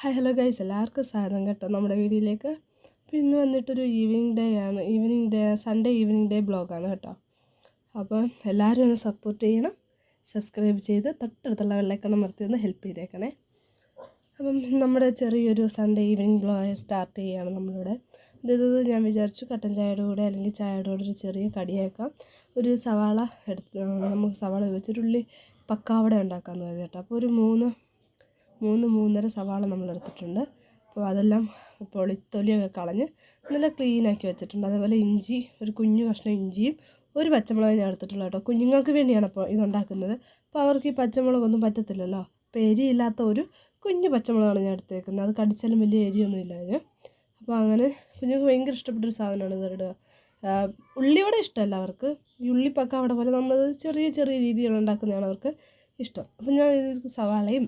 Hi hello guys. എല്ലാവർക്കും സാധനം കേട്ടോ നമ്മുടെ വീഡിയോയിലേക്ക്. അപ്പോൾ ഇന്ന് വന്നിട്ടൊരു ഈവനിങ് ഡേ ആണ്. Evening day Sunday evening day ബ്ലോഗാണ് കേട്ടോ. അപ്പോൾ എല്ലാവരും ഒന്ന് സപ്പോർട്ട് ചെയ്യണം. സബ്സ്ക്രൈബ് ചെയ്ത് തൊട്ടടുത്തുള്ള വെള്ളക്കണം നിർത്തി ഒന്ന് ഹെൽപ്പ് ചെയ്തേക്കണേ. അപ്പം നമ്മുടെ ചെറിയൊരു സൺഡേ ഈവനിങ് ബ്ലോഗ് സ്റ്റാർട്ട് ചെയ്യുകയാണ് നമ്മളിവിടെ. ഇത് ഞാൻ വിചാരിച്ചു കട്ടൻ ചായയുടെ കൂടെ അല്ലെങ്കിൽ ചായയുടെ കൂടെ ഒരു ചെറിയ കടിയേക്കാം. ഒരു സവാള എടുത്ത് നമുക്ക് സവാള ഉപയോഗിച്ചൊരു പക്കാവട ഉണ്ടാക്കാമെന്ന് കരുതി കേട്ടോ. അപ്പോൾ ഒരു മൂന്ന് മൂന്ന് മൂന്നര സവാള നമ്മൾ എടുത്തിട്ടുണ്ട് അപ്പോൾ അതെല്ലാം പൊളിത്തൊലിയൊക്കെ കളഞ്ഞ് നല്ല ക്ലീനാക്കി വെച്ചിട്ടുണ്ട്. അതേപോലെ ഇഞ്ചി ഒരു കുഞ്ഞു കഷ്ണം ഇഞ്ചിയും ഒരു പച്ചമുളക് ഞാൻ എടുത്തിട്ടുള്ളൂ കേട്ടോ. കുഞ്ഞുങ്ങൾക്ക് വേണ്ടിയാണ് അപ്പോൾ ഇതുണ്ടാക്കുന്നത്. അപ്പോൾ അവർക്ക് ഈ പച്ചമുളകൊന്നും പറ്റത്തില്ലല്ലോ. അപ്പോൾ എരിയില്ലാത്ത ഒരു കുഞ്ഞു പച്ചമുളകാണ് ഞാൻ എടുത്തേക്കുന്നത്. അത് കടിച്ചാലും വലിയ എരിയൊന്നും ഇല്ല അതിന്. അപ്പോൾ അങ്ങനെ കുഞ്ഞുങ്ങൾക്ക് ഭയങ്കര ഇഷ്ടപ്പെട്ടൊരു സാധനമാണ് ഇവരുടെ ഉള്ളിയോടെ ഇഷ്ടമല്ല അവർക്ക്. ഈ ഉള്ളിപ്പക്ക അവിടെ പോലെ നമ്മൾ ചെറിയ ചെറിയ രീതിയിൽ ഉണ്ടാക്കുന്നതാണ് അവർക്ക് ഇഷ്ടം. അപ്പം ഞാൻ സവാളയും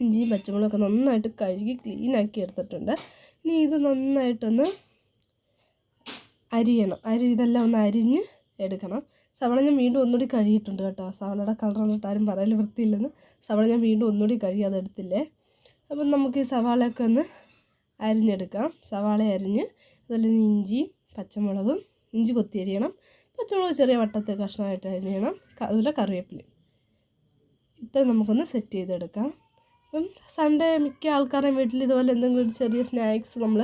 ഇഞ്ചിയും പച്ചമുളകൊക്കെ നന്നായിട്ട് കഴുകി ക്ലീനാക്കി എടുത്തിട്ടുണ്ട്. ഇനി ഇത് നന്നായിട്ടൊന്ന് അരിയണം. അരി ഇതെല്ലാം ഒന്ന് അരിഞ്ഞ് എടുക്കണം. സവള ഞാൻ വീണ്ടും ഒന്നുകൂടി കഴുകിയിട്ടുണ്ട് കേട്ടോ. സവളയുടെ കളർ ആരും പറയൽ വൃത്തിയില്ലെന്ന് സവള ഞാൻ വീണ്ടും ഒന്നുകൂടി കഴുകി അതെടുത്തില്ലേ അപ്പം നമുക്ക് ഈ സവാളയൊക്കെ ഒന്ന് അരിഞ്ഞെടുക്കാം. സവാള അരിഞ്ഞ് അതുപോലെ ഇഞ്ചി പച്ചമുളകും ഇഞ്ചി കൊത്തി അരിയണം. പച്ചമുളക് ചെറിയ വട്ടത്തെ കഷ്ണമായിട്ട് അരിയണം അതുപോലെ കറിവേപ്പിലയും. ഇത്ര നമുക്കൊന്ന് സെറ്റ് ചെയ്തെടുക്കാം. അപ്പം സൺഡേ മിക്ക ആൾക്കാരുടെയും വീട്ടിൽ ഇതുപോലെ എന്തെങ്കിലും ചെറിയ സ്നാക്സ് നമ്മൾ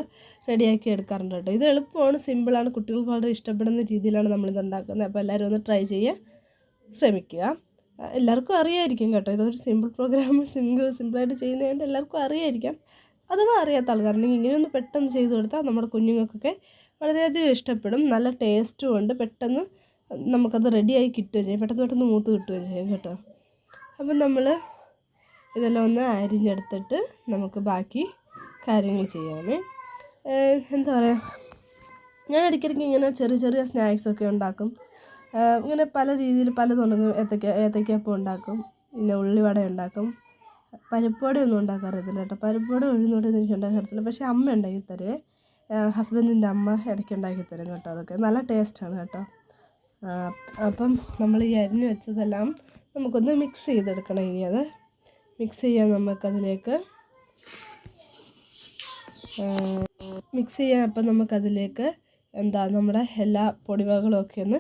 റെഡിയാക്കി എടുക്കാറുണ്ട് കേട്ടോ. ഇത് എളുപ്പമാണ് സിമ്പിളാണ് കുട്ടികൾക്ക് വളരെ ഇഷ്ടപ്പെടുന്ന രീതിയിലാണ് നമ്മളിത് ഉണ്ടാക്കുന്നത്. അപ്പോൾ എല്ലാവരും ഒന്ന് ട്രൈ ചെയ്യാൻ ശ്രമിക്കുക. എല്ലാവർക്കും അറിയായിരിക്കും കേട്ടോ. ഇതൊരു സിമ്പിൾ പ്രോഗ്രാം സിമ്പിൾ സിമ്പിളായിട്ട് ചെയ്യുന്നതുകൊണ്ട് എല്ലാവർക്കും അറിയായിരിക്കാം. അഥവാ അറിയാത്ത ആൾക്കാരുണ്ടെങ്കിൽ ഇങ്ങനെയൊന്ന് പെട്ടെന്ന് ചെയ്ത് കൊടുത്താൽ നമ്മുടെ കുഞ്ഞുങ്ങൾക്കൊക്കെ വളരെയധികം ഇഷ്ടപ്പെടും. നല്ല ടേസ്റ്റും ഉണ്ട്. പെട്ടെന്ന് നമുക്കത് റെഡിയായി കിട്ടുകയും ചെയ്യും. പെട്ടെന്ന് പെട്ടെന്ന് മൂത്ത് കിട്ടുകയും ചെയ്യും കേട്ടോ. അപ്പം നമ്മൾ ഇതെല്ലാം ഒന്ന് അരിഞ്ഞെടുത്തിട്ട് നമുക്ക് ബാക്കി കാര്യങ്ങൾ ചെയ്യാമേ. എന്താ പറയുക ഞാൻ ഇടയ്ക്കിടയ്ക്ക് ഇങ്ങനെ ചെറിയ ചെറിയ സ്നാക്സൊക്കെ ഉണ്ടാക്കും. ഇങ്ങനെ പല രീതിയിൽ പലതുണ്ടാക്കും ഏത്തക്ക ഏത്തക്കപ്പം ഉണ്ടാക്കും പിന്നെ ഉള്ളിവട ഉണ്ടാക്കും. പരിപ്പുവട ഒന്നും ഉണ്ടാക്കാറില്ല കേട്ടോ. പരിപ്പുവട ഉഴുന്നുവട എനിക്ക് ഉണ്ടാക്കാറില്ല പക്ഷേ അമ്മ ഉണ്ടാക്കി തരുവേ. ഹസ്ബൻഡിന്റെ അമ്മ ഇടയ്ക്ക് ഉണ്ടാക്കി തരും കേട്ടോ അതൊക്കെ. നല്ല ടേസ്റ്റാണ് കേട്ടോ. അപ്പം നമ്മൾ ഈ അരിഞ്ഞ് വെച്ചതെല്ലാം നമുക്കൊന്ന് മിക്സ് ചെയ്തെടുക്കണം ഇനി അത്. മിക്സ് ചെയ്യാം നമുക്കതിലേക്ക്. മിക്സ് ചെയ്യാം അപ്പം നമുക്കതിലേക്ക് എന്താ നമ്മുടെ എല്ലാ പൊടിവകളൊക്കെ ഒന്ന്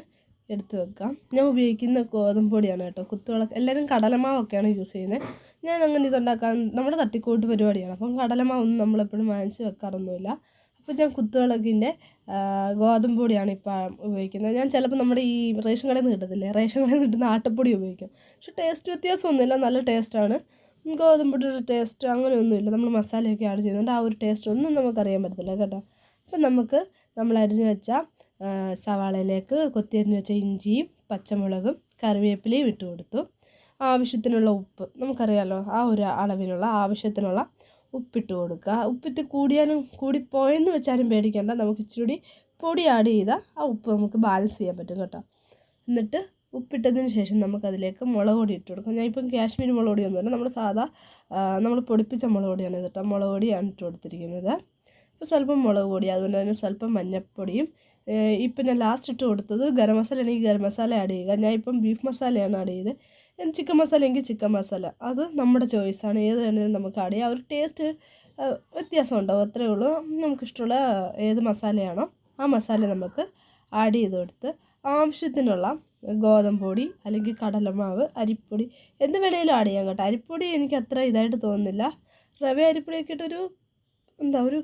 എടുത്തു വെക്കാം. ഞാൻ ഉപയോഗിക്കുന്ന ഗോതമ്പ് പൊടിയാണ് കേട്ടോ. കുത്തുവിളക്ക് എല്ലാവരും കടലമാവൊക്കെയാണ് യൂസ് ചെയ്യുന്നത് ഞാൻ അങ്ങനെ ഇതുണ്ടാക്കാൻ നമ്മുടെ തട്ടിക്കൂട്ട് പരിപാടിയാണ്. അപ്പം കടലമാവൊന്നും നമ്മളെപ്പോഴും വാങ്ങിച്ച് വെക്കാറൊന്നുമില്ല. അപ്പോൾ ഞാൻ കുത്തുവിളക്കിന്റെ ഗോതമ്പൊടിയാണ് ഇപ്പോൾ ഉപയോഗിക്കുന്നത്. ഞാൻ ചിലപ്പോൾ നമ്മുടെ ഈ റേഷൻ കടയിൽ നിന്ന് കിട്ടത്തില്ലേ? റേഷൻ കടയിൽ നിന്ന് കിട്ടുന്ന ആട്ടപ്പൊടി ഉപയോഗിക്കും. പക്ഷെ ടേസ്റ്റ് വ്യത്യാസമൊന്നുമില്ല. നല്ല ടേസ്റ്റാണ് ഗോതമ്പൊടിയുടെ ടേസ്റ്റ് അങ്ങനെയൊന്നുമില്ല. നമ്മൾ മസാലയൊക്കെ ആഡ് ചെയ്യുന്നുണ്ട്. ആ ഒരു ടേസ്റ്റ് ഒന്നും നമുക്കറിയാൻ പറ്റത്തില്ല കേട്ടോ. അപ്പം നമുക്ക് നമ്മൾ അരിഞ്ഞു വെച്ച സവാളയിലേക്ക് കൊത്തി അരിഞ്ഞു വെച്ച ഇഞ്ചിയും പച്ചമുളകും കറിവേപ്പിലയും ഇട്ട് കൊടുത്തു. ആവശ്യത്തിനുള്ള ഉപ്പ് നമുക്കറിയാമല്ലോ ആ ഒരു അളവിനുള്ള ആവശ്യത്തിനുള്ള ഉപ്പിട്ട് കൊടുക്കുക. ഉപ്പിട്ട് കൂടിയാലും കൂടിപ്പോയെന്ന് വെച്ചാലും പേടിക്കേണ്ട. നമുക്ക് ഇച്ചിരി കൂടി പൊടി ആഡ് ചെയ്താൽ ആ ഉപ്പ് നമുക്ക് ബാലൻസ് ചെയ്യാൻ പറ്റും കേട്ടോ. എന്നിട്ട് ഉപ്പിട്ടതിന് ശേഷം നമുക്കതിലേക്ക് മുളക് പൊടി ഇട്ട് കൊടുക്കാം. ഞാൻ ഇപ്പം കാശ്മീരി മുളക് പൊടിയൊന്നുമില്ല നമ്മൾ സാധാ നമ്മൾ പൊടിപ്പിച്ച മുളക് പൊടിയാണ് കേട്ടോ. മുളക് പൊടിയാണ് ഇട്ട് കൊടുത്തിരിക്കുന്നത്. അപ്പോൾ സ്വല്പം മുളക് പൊടി അതുപോലെ തന്നെ സ്വല്പം മഞ്ഞൾപ്പൊടിയും ഇപ്പം ഞാൻ ലാസ്റ്റ് ഇട്ട് കൊടുത്തത് ഗരം മസാല ആണെങ്കിൽ ഗരം മസാല ആഡ് ചെയ്യുക. ഞാൻ ഇപ്പം ബീഫ് മസാലയാണ് ആഡ് ചെയ്തത്. ചിക്കൻ മസാല എങ്കിൽ ചിക്കൻ മസാല. അത് നമ്മുടെ ചോയ്സാണ് ഏത് വേണമെങ്കിലും നമുക്ക് ആഡ് ചെയ്യാം. ഒരു ടേസ്റ്റ് വ്യത്യാസം ഉണ്ടാവും. അത്രയേ ഉള്ളൂ. നമുക്കിഷ്ടമുള്ള ഏത് മസാലയാണോ ആ മസാല നമുക്ക് ആഡ് ചെയ്ത് കൊടുത്ത് ആവശ്യത്തിനുള്ള ഗോതമ്പ് പൊടി അല്ലെങ്കിൽ കടലമാവ് അരിപ്പൊടി എന്ത് വേണേലും ആഡ് ചെയ്യാം കേട്ടോ. അരിപ്പൊടി എനിക്ക് അത്ര ഇതായിട്ട് തോന്നുന്നില്ല. റവ അരിപ്പൊടിയൊക്കെ ഇട്ടൊരു എന്താ ഒരു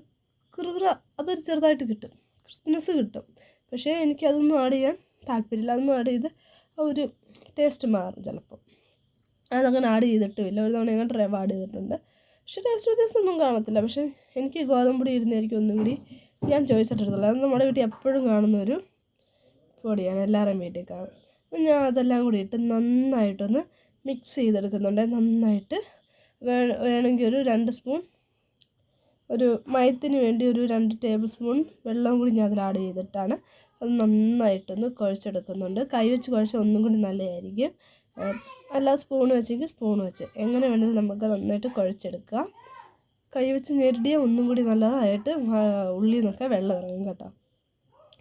കുറുകുറ അതൊരു ചെറുതായിട്ട് കിട്ടും. ക്രിസ്മസ് കിട്ടും. പക്ഷേ എനിക്കതൊന്നും ആഡ് ചെയ്യാൻ താല്പര്യമില്ല. അതൊന്നും ആഡ് ചെയ്ത് ഒരു ടേസ്റ്റ് മാറും ചിലപ്പോൾ അതങ്ങനെ ആഡ് ചെയ്തിട്ടുമില്ല. ഒരു തവണ ഞങ്ങൾ റവ ആഡ് ചെയ്തിട്ടുണ്ട്. പക്ഷേ ടേസ്റ്റ് വ്യത്യാസം ഒന്നും കാണത്തില്ല. പക്ഷേ എനിക്ക് ഗോതമ്പൊടി ഇരുന്നായിരിക്കും ഒന്നും കൂടി ഞാൻ ചോയ്സ് അത് നമ്മുടെ വീട്ടിൽ എപ്പോഴും കാണുന്ന ഒരു പൊടിയാണ്. എല്ലാവരുടെയും വീട്ടിൽ കാണും. ഞാൻ അതെല്ലാം കൂടി ഇട്ട് നന്നായിട്ടൊന്ന് മിക്സ് ചെയ്തെടുക്കുന്നുണ്ട്. നന്നായിട്ട് വേ വേണമെങ്കിൽ ഒരു രണ്ട് സ്പൂൺ ഒരു മയത്തിന് വേണ്ടി ഒരു രണ്ട് ടേബിൾ സ്പൂൺ വെള്ളം കൂടി ഞാൻ അതിൽ ആഡ് ചെയ്തിട്ടാണ് അത് നന്നായിട്ടൊന്ന് കുഴച്ചെടുക്കുന്നുണ്ട്. കൈ വെച്ച് കുഴച്ച ഒന്നും കൂടി നല്ലതായിരിക്കും. അല്ല സ്പൂൺ വെച്ചെങ്കിൽ സ്പൂൺ വെച്ച്. എങ്ങനെ വേണമെങ്കിലും നമുക്ക് നന്നായിട്ട് കുഴച്ചെടുക്കാം. കൈ വെച്ച് ഞെരടിയാൽ ഒന്നും കൂടി നല്ലതായിട്ട് ഉള്ളിൽ നിന്നൊക്കെ വെള്ളം ഇറങ്ങും കേട്ടോ.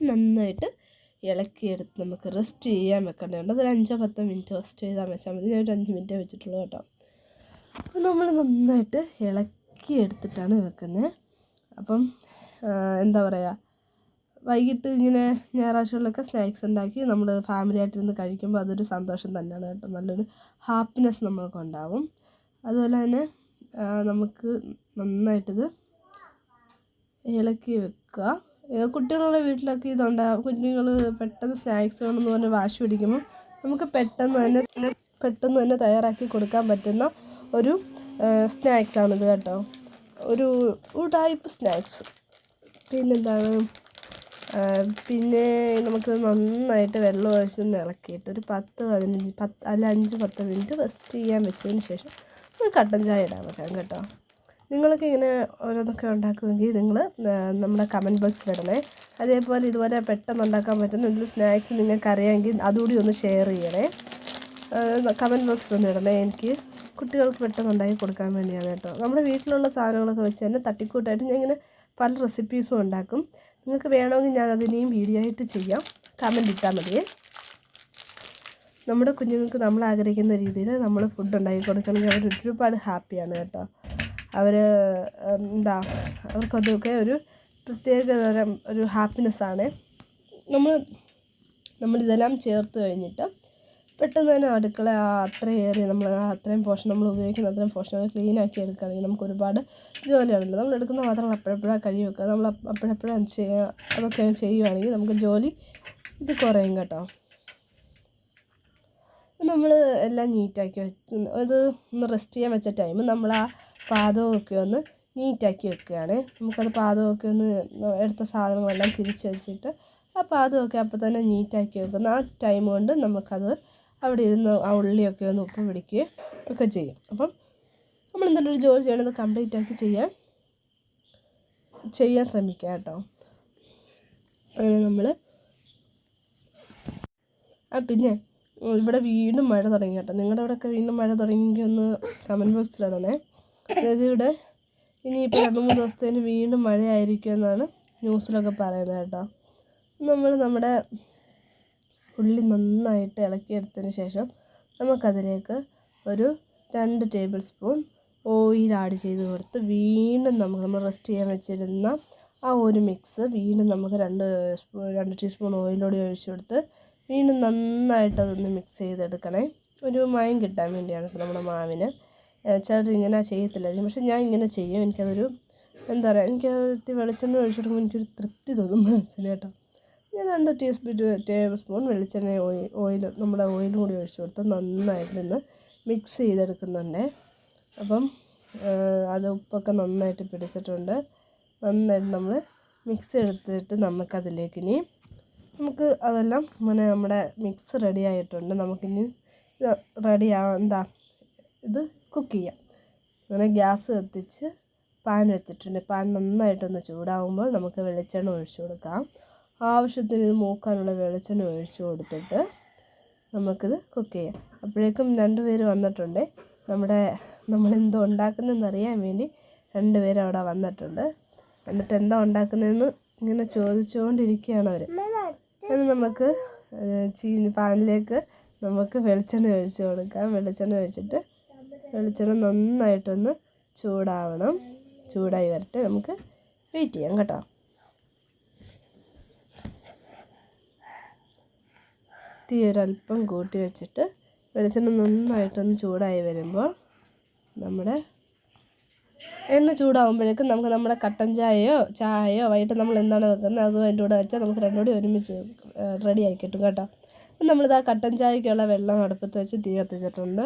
നന്നായിട്ട് ഇളക്കിയെടുത്ത് നമുക്ക് റെസ്റ്റ് ചെയ്യാൻ വെക്കേണ്ടതുണ്ട് അതൊരു അഞ്ചോ പത്തോ മിനിറ്റ് റെസ്റ്റ് ചെയ്താൽ വെച്ചാൽ മതി ഞാൻ ഒരു അഞ്ച് മിനിറ്റേ വെച്ചിട്ടുള്ളൂ കേട്ടോ. അപ്പോൾ നമ്മൾ നന്നായിട്ട് ഇളക്കി എടുത്തിട്ടാണ് വെക്കുന്നത് അപ്പം എന്താ പറയുക വൈകിട്ട് ഇങ്ങനെ ഞായറാഴ്ചകളിലൊക്കെ സ്നാക്സ് ഉണ്ടാക്കി നമ്മൾ ഫാമിലി ആയിട്ടിരുന്ന് കഴിക്കുമ്പോൾ അതൊരു സന്തോഷം തന്നെയാണ് കേട്ടോ. നല്ലൊരു ഹാപ്പിനെസ് നമ്മൾക്ക് ഉണ്ടാവും. അതുപോലെ തന്നെ നമുക്ക് നന്നായിട്ടിത് ഇളക്കി വെക്കുക. കുട്ടികളുടെ വീട്ടിലൊക്കെ ഇതുണ്ടാകും കുഞ്ഞുങ്ങൾ പെട്ടെന്ന് സ്നാക്സ് വേണമെന്ന് പറഞ്ഞ് വാശി പിടിക്കുമ്പോൾ നമുക്ക് പെട്ടെന്ന് തന്നെ പെട്ടെന്ന് തന്നെ തയ്യാറാക്കി കൊടുക്കാൻ പറ്റുന്ന ഒരു സ്നാക്സ് ആണിത് കേട്ടോ. ഒരു ടൈപ്പ് സ്നാക്സ്. പിന്നെന്താണ്? പിന്നെ നമുക്ക് നന്നായിട്ട് വെള്ളം ഒഴിച്ചൊന്ന് ഇളക്കിയിട്ട് ഒരു പത്ത് പതിനഞ്ച് പത്ത് അല്ല അഞ്ച് പത്ത് മിനിറ്റ് റെസ്റ്റ് ചെയ്യാൻ വെച്ചതിന് ശേഷം കട്ടൻ ചായ ഇടാൻ പറ്റാം കേട്ടോ. നിങ്ങളൊക്കെ ഇങ്ങനെ ഓരോന്നൊക്കെ ഉണ്ടാക്കുമെങ്കിൽ നിങ്ങൾ നമ്മുടെ കമന്റ് ബോക്സിൽ ഇടണേ. അതേപോലെ ഇതുപോലെ പെട്ടെന്ന് ഉണ്ടാക്കാൻ പറ്റുന്ന എന്തെങ്കിലും സ്നാക്സ് നിങ്ങൾക്ക് അറിയാമെങ്കിൽ അതുകൂടി ഒന്ന് ഷെയർ ചെയ്യണേ. കമന്റ് ബോക്സിൽ ഒന്ന് ഇടണേ. എനിക്ക് കുട്ടികൾക്ക് പെട്ടെന്ന് ഉണ്ടാക്കി കൊടുക്കാൻ വേണ്ടിയാണ് കേട്ടോ. നമ്മുടെ വീട്ടിലുള്ള സാധനങ്ങളൊക്കെ വെച്ച് തന്നെ തട്ടിക്കൂട്ടായിട്ട് ഞാൻ ഇങ്ങനെ പല റെസിപ്പീസും ഉണ്ടാക്കും. നിങ്ങൾക്ക് വേണമെങ്കിൽ ഞാൻ അതിനെയും വീഡിയോ ആയിട്ട് ചെയ്യാം. കമന്റ് ഇട്ടാൽ മതിയേ നമ്മുടെ കുഞ്ഞുങ്ങൾക്ക് നമ്മൾ ആഗ്രഹിക്കുന്ന രീതിയിൽ നമ്മൾ ഫുഡ് ഉണ്ടാക്കി കൊടുക്കണമെങ്കിൽ അവർ ഒരുപാട് ഹാപ്പിയാണ് കേട്ടോ. അവർ എന്താ അവർക്കതൊക്കെ ഒരു പ്രത്യേക തരം ഒരു ഹാപ്പിനെസ്സാണ് നമ്മൾ നമ്മളിതെല്ലാം ചേർത്ത് കഴിഞ്ഞിട്ട് പെട്ടെന്ന് തന്നെ അടുക്കള അത്രയേറെ നമ്മൾ അത്രയും പോഷൻ നമ്മൾ ഉപയോഗിക്കുന്ന അത്രയും പോർഷൻ ക്ലീൻ ആക്കി എടുക്കുകയാണെങ്കിൽ നമുക്ക് ഒരുപാട് ജോലിയാണല്ലോ നമ്മൾ എടുക്കുന്ന പാത്രങ്ങൾ അപ്പോഴപ്പോഴാണ് കഴുകി വെക്കുക. നമ്മൾ അപ്പോഴപ്പോഴാണ് ചെയ്യുക അതൊക്കെ ചെയ്യുകയാണെങ്കിൽ നമുക്ക് ജോലി ഇത് കുറയും കേട്ടോ. നമ്മൾ എല്ലാം നീറ്റാക്കി വെച്ച് അത് ഒന്ന് റെസ്റ്റ് ചെയ്യാൻ വെച്ച ടൈം നമ്മൾ ആ പാദമൊക്കെ ഒന്ന് നീറ്റാക്കി വെക്കുകയാണ്. നമുക്കത് പാദമൊക്കെ ഒന്ന് എടുത്ത സാധനങ്ങളെല്ലാം തിരിച്ച് വെച്ചിട്ട് ആ പാദമൊക്കെ അപ്പോൾ തന്നെ നീറ്റാക്കി വെക്കുന്ന ആ ടൈം കൊണ്ട് നമുക്കത് അവിടെ ഇരുന്ന് ആ ഉള്ളിയൊക്കെ ഒന്ന് ഉപ്പ് പിടിക്കുകയും ഒക്കെ ചെയ്യും. അപ്പം നമ്മൾ എന്തെങ്കിലും ഒരു ജോലി ചെയ്യണത് കംപ്ലീറ്റ് ആക്കി ചെയ്യാൻ ചെയ്യാൻ ശ്രമിക്കുക കേട്ടോ. അങ്ങനെ നമ്മൾ ആ പിന്നെ ഇവിടെ വീണ്ടും മഴ തുടങ്ങി കേട്ടോ. നിങ്ങളുടെ അവിടെയൊക്കെ വീണ്ടും മഴ തുടങ്ങിയെങ്കിൽ ഒന്ന് കമന്റ് ബോക്സിലിടണേ അതായത് ഇവിടെ ഇനിയിപ്പോൾ രണ്ട് മൂന്ന് ദിവസത്തേന് വീണ്ടും മഴയായിരിക്കും എന്നാണ് ന്യൂസിലൊക്കെ പറയുന്നത് കേട്ടോ. നമ്മൾ നമ്മുടെ ഉള്ളി നന്നായിട്ട് ഇളക്കിയെടുത്തതിന് ശേഷം നമുക്കതിലേക്ക് ഒരു രണ്ട് ടേബിൾ സ്പൂൺ ഓയിൽ ആഡ് ചെയ്ത് കൊടുത്ത് വീണ്ടും നമുക്ക് നമ്മൾ റെസ്റ്റ് ചെയ്യാൻ വെച്ചിരുന്ന ആ ഒരു മിക്സ് വീണ്ടും നമുക്ക് രണ്ട് സ്പൂൺ രണ്ട് ടീസ്പൂൺ ഓയിലോടെ ഒഴിച്ച് കൊടുത്ത് വീണ്ടും നന്നായിട്ട് അതൊന്ന് മിക്സ് ചെയ്തെടുക്കണേ. ഒരു മയം കിട്ടാൻ വേണ്ടിയാണ് നമ്മുടെ മാവിന്. ചിലർ ഇങ്ങനെ ചെയ്യത്തില്ലായിരിക്കും പക്ഷെ ഞാൻ ഇങ്ങനെ ചെയ്യും. എനിക്കതൊരു എന്താ പറയുക എനിക്ക് വെളിച്ചെണ്ണ ഒഴിച്ചു കൊടുക്കുമ്പോൾ എനിക്കൊരു തൃപ്തി തോന്നും മനസ്സിന് കേട്ടോ. ഞാൻ രണ്ട് ടീസ്പൂൺ ടേബിൾ സ്പൂൺ വെളിച്ചെണ്ണ ഓയിൽ ഓയിൽ നമ്മുടെ ഓയിലും കൂടി ഒഴിച്ചു കൊടുത്ത് നന്നായിട്ട് നിന്ന് മിക്സ് ചെയ്തെടുക്കുന്നുണ്ട്. അപ്പം അത് ഉപ്പൊക്കെ നന്നായിട്ട് പിടിച്ചിട്ടുണ്ട്. നന്നായിട്ട് നമ്മൾ മിക്സ് എടുത്തിട്ട് നമുക്കതിലേക്ക് ഇനി നമുക്ക് അതെല്ലാം ഇങ്ങനെ നമ്മുടെ മിക്സ് റെഡി ആയിട്ടുണ്ട്. നമുക്കിനി റെഡി എന്താ ഇത് കുക്ക് ചെയ്യാം. അങ്ങനെ ഗ്യാസ് കത്തിച്ച് പാൻ വെച്ചിട്ടുണ്ട്. പാൻ നന്നായിട്ടൊന്ന് ചൂടാവുമ്പോൾ നമുക്ക് വെളിച്ചെണ്ണ ഒഴിച്ചു കൊടുക്കാം. ആവശ്യത്തിന് ഇത് മൂക്കാനുള്ള വെളിച്ചെണ്ണ ഒഴിച്ചു കൊടുത്തിട്ട് നമുക്കിത് കുക്ക് ചെയ്യാം. അപ്പോഴേക്കും രണ്ട് പേര് വന്നിട്ടുണ്ട്. നമ്മുടെ നമ്മളെന്തോ ഉണ്ടാക്കുന്നതെന്ന് അറിയാൻ വേണ്ടി രണ്ട് പേര് അവിടെ വന്നിട്ടുണ്ട്. എന്നിട്ട് എന്താ ഉണ്ടാക്കുന്നതെന്ന് ഇങ്ങനെ ചോദിച്ചുകൊണ്ടിരിക്കുകയാണ് അവർ അത് നമുക്ക് ചീനി പാനിലേക്ക് നമുക്ക് വെളിച്ചെണ്ണ ഒഴിച്ചു കൊടുക്കാം. വെളിച്ചെണ്ണ ഒഴിച്ചിട്ട് വെളിച്ചെണ്ണ നന്നായിട്ടൊന്ന് ചൂടാവണം. ചൂടായി വരട്ടെ നമുക്ക് വെയിറ്റ് ചെയ്യാം കേട്ടോ. തീ ഒരല്പം കൂട്ടി വെച്ചിട്ട് വെളിച്ചെണ്ണ നന്നായിട്ടൊന്ന് ചൂടായി വരുമ്പോൾ നമ്മുടെ എണ്ണ ചൂടാകുമ്പോഴേക്കും നമുക്ക് നമ്മുടെ കട്ടൻ ചായയോ ചായയോ വൈകിട്ട് നമ്മൾ എന്താണ് വെക്കുന്നത് അതും അതിന്റെ കൂടെ വെച്ചാൽ നമുക്ക് രണ്ടും കൂടി ഒരുമിച്ച് റെഡി ആക്കി കിട്ടും കേട്ടോ. നമ്മളിത് കട്ടൻ ചായക്കുള്ള വെള്ളം അടുപ്പത്ത് വെച്ച് തീ കത്തിച്ചിട്ടുണ്ട്.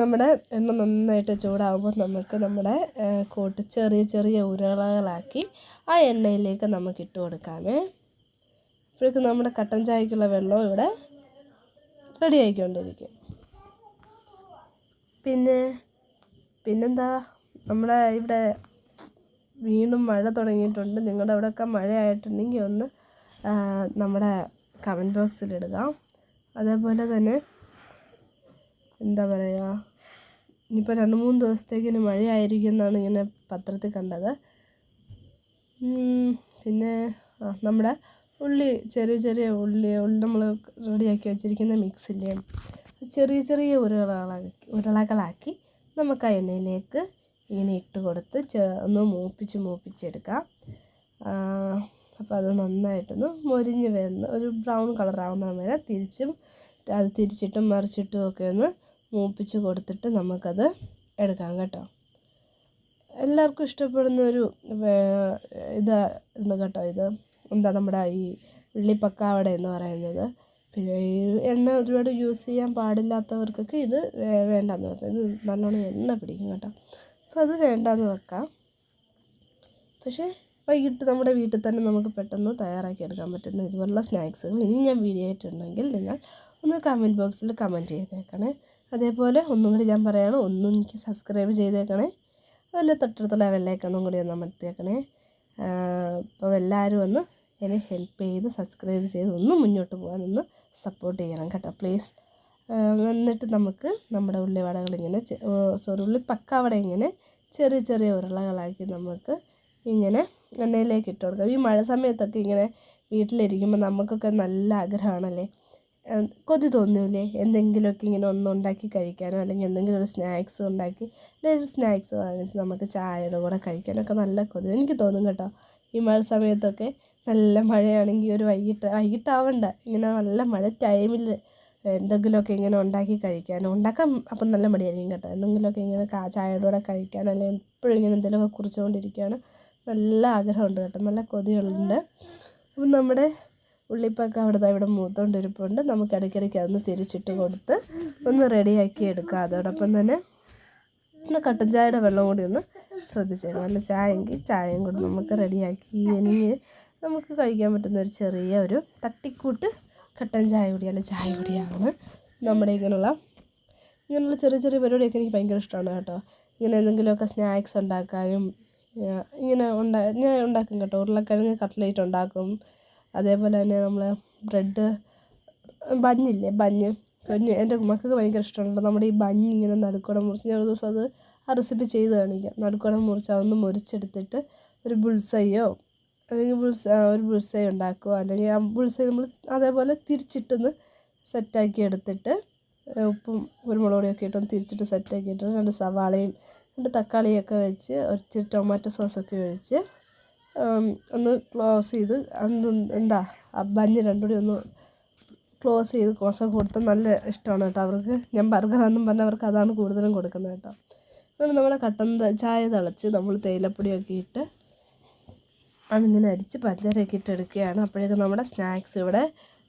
നമ്മുടെ എണ്ണ നന്നായിട്ട് ചൂടാകുമ്പോൾ നമുക്ക് നമ്മുടെ കോട്ട് ചെറിയ ചെറിയ ഉരുളകളാക്കി ആ എണ്ണയിലേക്ക് നമുക്ക് ഇട്ട് കൊടുക്കാമേ. അപ്പോഴേക്കും നമ്മുടെ കട്ടൻ ചായക്കുള്ള വെള്ളം ഇവിടെ റെഡി ആയിക്കൊണ്ടിരിക്കും. പിന്നെ പിന്നെന്താ? നമ്മുടെ ഇവിടെ വീണ്ടും മഴ തുടങ്ങിയിട്ടുണ്ട്. നിങ്ങളുടെ അവിടെയൊക്കെ മഴയായിട്ടുണ്ടെങ്കിൽ ഒന്ന് നമ്മുടെ കമന്റ് ബോക്സിലിടുക അതേപോലെ തന്നെ എന്താ പറയുക ഇനിയിപ്പോൾ രണ്ട് മൂന്ന് ദിവസത്തേക്ക് ഇനി മഴയായിരിക്കും എന്നാണ് ഇങ്ങനെ പത്രത്തിൽ കണ്ടത്. പിന്നെ നമ്മുടെ ഉള്ളി ചെറിയ ചെറിയ ഉള്ളി ഉള്ളി നമ്മൾ റെഡിയാക്കി വെച്ചിരിക്കുന്ന മിക്സില്ലേ ചെറിയ ചെറിയ ഉരുളകളാക്കി ഉരുളകളാക്കി നമുക്ക് ആ എണ്ണയിലേക്ക് ഇങ്ങനെ ഇട്ട് കൊടുത്ത് ഒന്ന് മൂപ്പിച്ച് മൂപ്പിച്ചെടുക്കാം. അപ്പോൾ അത് നന്നായിട്ടൊന്ന് മൊരിഞ്ഞ് വരുന്ന ഒരു ബ്രൗൺ കളറാവുന്ന വരെ തിരിച്ചും അത് തിരിച്ചിട്ടും മറിച്ചിട്ടും ഒക്കെ ഒന്ന് മൂപ്പിച്ച് കൊടുത്തിട്ട് നമുക്കത് എടുക്കാം കേട്ടോ. എല്ലാവർക്കും ഇഷ്ടപ്പെടുന്ന ഒരു ഇത് ഉണ്ട് കേട്ടോ ഇത്. എന്താ നമ്മുടെ ഈ ഉള്ളിപ്പക്കാവട എന്ന് പറയുന്നത്. പിന്നെ ഈ എണ്ണ ഒരുപാട് യൂസ് ചെയ്യാൻ പാടില്ലാത്തവർക്കൊക്കെ ഇത് വേണ്ടാന്ന് വെക്കാം. ഇത് നല്ലോണം എണ്ണ പിടിക്കും കേട്ടോ. അപ്പോൾ അത് വേണ്ടാന്ന് വെക്കാം. പക്ഷേ വൈകിട്ട് നമ്മുടെ വീട്ടിൽ തന്നെ നമുക്ക് പെട്ടെന്ന് തയ്യാറാക്കി എടുക്കാൻ പറ്റുന്ന ഇതുപോലുള്ള സ്നാക്സുകൾ ഇനി ഞാൻ വീഡിയോ ആയിട്ടുണ്ടെങ്കിൽ നിങ്ങൾ ഒന്ന് കമന്റ് ബോക്സിൽ കമന്റ് ചെയ്തേക്കണേ. അതേപോലെ ഒന്നും കൂടി ഞാൻ പറയണം ഒന്നും എനിക്ക് സബ്സ്ക്രൈബ് ചെയ്തേക്കണേ. അതുപോലെ തൊട്ടടുത്തുള്ള വെള്ളേക്കണും കൂടി ഒന്ന് അമർത്തിയേക്കണേ. അപ്പോൾ എല്ലാവരും ഒന്ന് എന്നെ ഹെൽപ്പ് ചെയ്ത് സബ്സ്ക്രൈബ് ചെയ്ത് ഒന്ന് മുന്നോട്ട് പോകാൻ ഒന്ന് സപ്പോർട്ട് ചെയ്യണം കേട്ടോ പ്ലീസ് എന്നിട്ട് നമുക്ക് നമ്മുടെ ഉള്ളിവടകൾ ഇങ്ങനെ സോറി ഉള്ളി പക്കാവട ഇങ്ങനെ ചെറിയ ചെറിയ ഉരുളകളാക്കി നമുക്ക് ഇങ്ങനെ എണ്ണയിലേക്ക് ഇട്ട് കൊടുക്കുക. ഈ മഴ സമയത്തൊക്കെ ഇങ്ങനെ വീട്ടിലിരിക്കുമ്പോൾ നമുക്കൊക്കെ നല്ല ആഗ്രഹമാണല്ലേ? കൊതി തോന്നൂലേ? എന്തെങ്കിലുമൊക്കെ ഇങ്ങനെ ഒന്ന് ഉണ്ടാക്കി കഴിക്കാനോ അല്ലെങ്കിൽ എന്തെങ്കിലും ഒരു സ്നാക്സ് ഉണ്ടാക്കി അല്ലെങ്കിൽ ഒരു സ്നാക്സ് വാങ്ങിച്ച് നമുക്ക് ചായയുടെ കൂടെ കഴിക്കാനൊക്കെ നല്ല കൊതി. എനിക്ക് തോന്നും കേട്ടോ ഈ മഴ സമയത്തൊക്കെ നല്ല മഴയാണെങ്കിൽ ഒരു വൈകിട്ട് വൈകിട്ടാവണ്ട. ഇങ്ങനെ നല്ല മഴ ടൈമിൽ എന്തെങ്കിലുമൊക്കെ ഇങ്ങനെ ഉണ്ടാക്കി കഴിക്കാനോ ഉണ്ടാക്കാൻ അപ്പം നല്ല മടിയായിരിക്കും കേട്ടോ. എന്തെങ്കിലുമൊക്കെ ഇങ്ങനെ ചായയുടെ കൂടെ കഴിക്കാനോ അല്ലെങ്കിൽ എപ്പോഴും ഇങ്ങനെ എന്തെങ്കിലുമൊക്കെ കുറിച്ചുകൊണ്ടിരിക്കുകയാണ് നല്ല ആഗ്രഹമുണ്ട് കേട്ടോ. നല്ല കൊതിയുണ്ട് അപ്പം നമ്മുടെ ഉള്ളിപ്പൊക്കെ അവിടെ ദാ ഇവിടെ മൂത്തോണ്ടിരിപ്പുണ്ട്. നമുക്ക് ഇടയ്ക്കിടയ്ക്ക് അതൊന്ന് തിരിച്ചിട്ട് കൊടുത്ത് ഒന്ന് റെഡിയാക്കി എടുക്കാം അതോടൊപ്പം തന്നെ പിന്നെ കട്ടൻ ചായയുടെ വെള്ളം കൂടി ഒന്ന് ശ്രദ്ധിച്ചേക്കണം. നല്ല ചായയെങ്കിൽ ചായയും കൂടി നമുക്ക് റെഡിയാക്കി ഇനി നമുക്ക് കഴിക്കാൻ പറ്റുന്ന ഒരു ചെറിയ ഒരു തട്ടിക്കൂട്ട് കട്ടൻ ചായ കൂടി അല്ല ചായ കൂടിയാണ് നമ്മുടെ ഇങ്ങനെയുള്ള ഇങ്ങനെയുള്ള ചെറിയ ചെറിയ പരിപാടിയൊക്കെ എനിക്ക് ഭയങ്കര ഇഷ്ടമാണ് കേട്ടോ. ഇങ്ങനെ എന്തെങ്കിലുമൊക്കെ സ്നാക്സ് ഉണ്ടാക്കാനും ഇങ്ങനെ ഉണ്ടാ ഞാൻ ഉണ്ടാക്കും കേട്ടോ. ഉരുളക്കിഴങ്ങ് കട്ട്ലേറ്റ് ഉണ്ടാക്കും. അതേപോലെ തന്നെ നമ്മൾ ബ്രെഡ് ബന്നില്ലേ ബന്ന് ബന്ന് എന്റെ മക്കൾക്ക് ഭയങ്കര ഇഷ്ടമുണ്ട് നമ്മുടെ ഈ ബന്ന് ഇങ്ങനെ നടുക്കൂടെ മുറിച്ച് ഞാൻ ഒരു ദിവസം അത് ആ റെസിപ്പി ചെയ്ത് കാണിക്കാം. നടുക്കൂടെ മുറിച്ച് അതൊന്ന് മുറിച്ചെടുത്തിട്ട് ഒരു ബുൾസൈയോ അല്ലെങ്കിൽ ബുൾസ ഒരു ബുൾസൈ ഉണ്ടാക്കുക അല്ലെങ്കിൽ ആ ബുൾസൈ നമ്മൾ അതേപോലെ തിരിച്ചിട്ടൊന്ന് സെറ്റാക്കി എടുത്തിട്ട് ഉപ്പും കുരുമുളക് പൊടിയൊക്കെ ഇട്ടൊന്ന് തിരിച്ചിട്ട് സെറ്റാക്കി ഇട്ടിട്ട് രണ്ട് സവാളയും രണ്ട് തക്കാളിയൊക്കെ വെച്ച് ഒരു ഇച്ചിരി ടൊമാറ്റോ സോസൊക്കെ ഒഴിച്ച് ഒന്ന് ക്ലോസ് ചെയ്ത് അന്ന് എന്താ ആ ബഞ്ഞ് രണ്ടും കൂടി ഒന്ന് ക്ലോസ് ചെയ്ത് കുറച്ച് കൊടുത്താൽ നല്ല ഇഷ്ടമാണ് കേട്ടോ. അവർക്ക് ഞാൻ ബർഗറാണെന്നും പറഞ്ഞാൽ അവർക്ക് അതാണ് കൂടുതലും കൊടുക്കുന്നത് കേട്ടോ. എന്നിട്ട് നമ്മുടെ കട്ടൻ ചായ തിളച്ച് നമ്മൾ തേയിലപ്പൊടിയൊക്കെ ഇട്ട് അതിങ്ങനെ അരിച്ച് പഞ്ചാരയൊക്കെ ഇട്ട് എടുക്കുകയാണ്. അപ്പോഴേക്കും നമ്മുടെ സ്നാക്സ് ഇവിടെ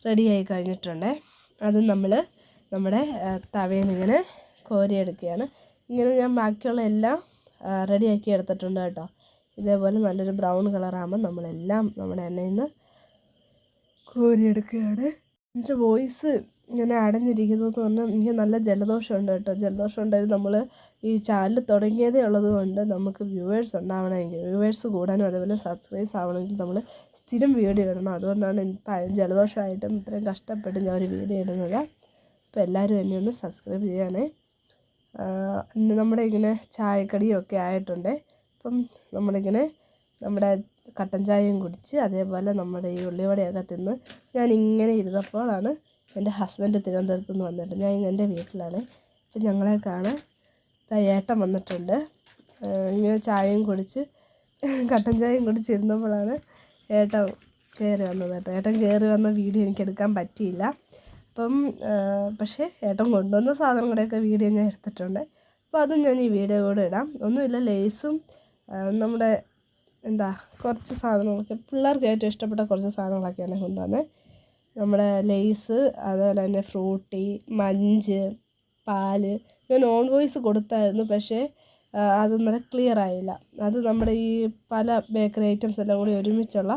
റെഡിയായി കഴിഞ്ഞിട്ടുണ്ട്. അത് നമ്മൾ നമ്മുടെ തവയിൽ നിന്ന് ഇങ്ങനെ കോരിയെടുക്കുകയാണ്. ഇങ്ങനെ ഞാൻ ബാക്കിയുള്ള എല്ലാം റെഡിയാക്കി എടുത്തിട്ടുണ്ട് കേട്ടോ. ഇതേപോലെ നല്ലൊരു ബ്രൗൺ കളറാകുമ്പോൾ നമ്മളെല്ലാം നമ്മുടെ എണ്ണയിൽ നിന്ന് കോരിയെടുക്കുകയാണ്. എന്റെ വോയിസ് ഇങ്ങനെ അടഞ്ഞിരിക്കുന്നത് പറഞ്ഞാൽ എനിക്ക് നല്ല ജലദോഷമുണ്ട് കേട്ടോ. ജലദോഷം ഉണ്ടായിരുന്നു നമ്മൾ ഈ ചാനൽ തുടങ്ങിയതേ ഉള്ളത് കൊണ്ട് നമുക്ക് വ്യൂവേഴ്സ് ഉണ്ടാവണമെങ്കിൽ വ്യൂവേഴ്സ് കൂടാനും അതേപോലെ സബ്സ്ക്രൈബ്സ് ആവണമെങ്കിൽ നമ്മൾ സ്ഥിരം വീഡിയോ ഇടണം. അതുകൊണ്ടാണ് ഇപ്പം ജലദോഷമായിട്ടും ഇത്രയും കഷ്ടപ്പെട്ട് ഞാൻ ഒരു വീഡിയോ ഇടുന്നത് അപ്പോൾ എല്ലാവരും എന്നെ ഒന്ന് സബ്സ്ക്രൈബ് ഇന്ന് നമ്മുടെ ഇങ്ങനെ ചായക്കടിയൊക്കെ ആയിട്ടുണ്ട്. അപ്പം നമ്മളിങ്ങനെ നമ്മുടെ കട്ടൻ ചായയും കുടിച്ച് അതേപോലെ നമ്മുടെ ഈ ഉള്ളിവടയൊക്കെ തിന്ന് ഞാൻ ഇങ്ങനെ ഇരുന്നപ്പോഴാണ് എന്റെ ഹസ്ബൻഡ് തിരുവനന്തപുരത്ത് നിന്ന് വന്നിട്ട് ഞാൻ എന്റെ വീട്ടിലാണ്. അപ്പം ഞങ്ങളെ കാണാൻ ഏട്ടം വന്നിട്ടുണ്ട്. ഇങ്ങനെ ചായയും കുടിച്ച് കട്ടൻ ചായയും കുടിച്ചിരുന്നപ്പോഴാണ് ഏട്ടൻ കയറി വന്നത് കേട്ടോ. ഏട്ടൻ കയറി വന്ന വീഡിയോ എനിക്ക് എടുക്കാൻ പറ്റിയില്ല. അപ്പം പക്ഷേ ഏട്ടൻ കൊണ്ടുവന്ന സാധനങ്ങളുടെയൊക്കെ വീഡിയോ ഞാൻ എടുത്തിട്ടുണ്ട്. അപ്പോൾ അതും ഞാൻ ഈ വീഡിയോ കൂടെ ഇടാം. ഒന്നുമില്ല ലേസും നമ്മുടെ എന്താ കുറച്ച് സാധനങ്ങളൊക്കെ പിള്ളേർക്ക് ഏറ്റവും ഇഷ്ടപ്പെട്ട കുറച്ച് സാധനങ്ങളൊക്കെയാണ് കൊണ്ടുവന്നത് നമ്മുടെ ലേസ് അതുപോലെ തന്നെ ഫ്രൂട്ടി മഞ്ച് പാൽ ഞാൻ ഓൺ വോയിസ് കൊടുത്തായിരുന്നു പക്ഷേ അതൊന്നും ക്ലിയർ ആയില്ല. അത് നമ്മുടെ ഈ പല ബേക്കറി ഐറ്റംസ് എല്ലാം കൂടി ഒരുമിച്ചുള്ള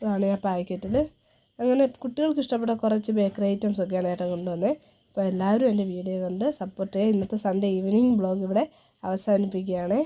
ഇതാണ് ഞാൻ പാക്കറ്റിൽ അങ്ങനെ കുട്ടികൾക്ക് ഇഷ്ടപ്പെട്ട കുറച്ച് ബേക്കറി ഐറ്റംസ് ഒക്കെയാണ് ഏട്ടൻ കൊണ്ടുവന്നത് അപ്പോൾ എല്ലാവരും എന്റെ വീഡിയോ കണ്ട് സപ്പോർട്ട് ചെയ്യുക. ഇന്നത്തെ സൺഡേ ഈവനിങ് ബ്ലോഗ് ഇവിടെ അവസാനിപ്പിക്കുകയാണ്.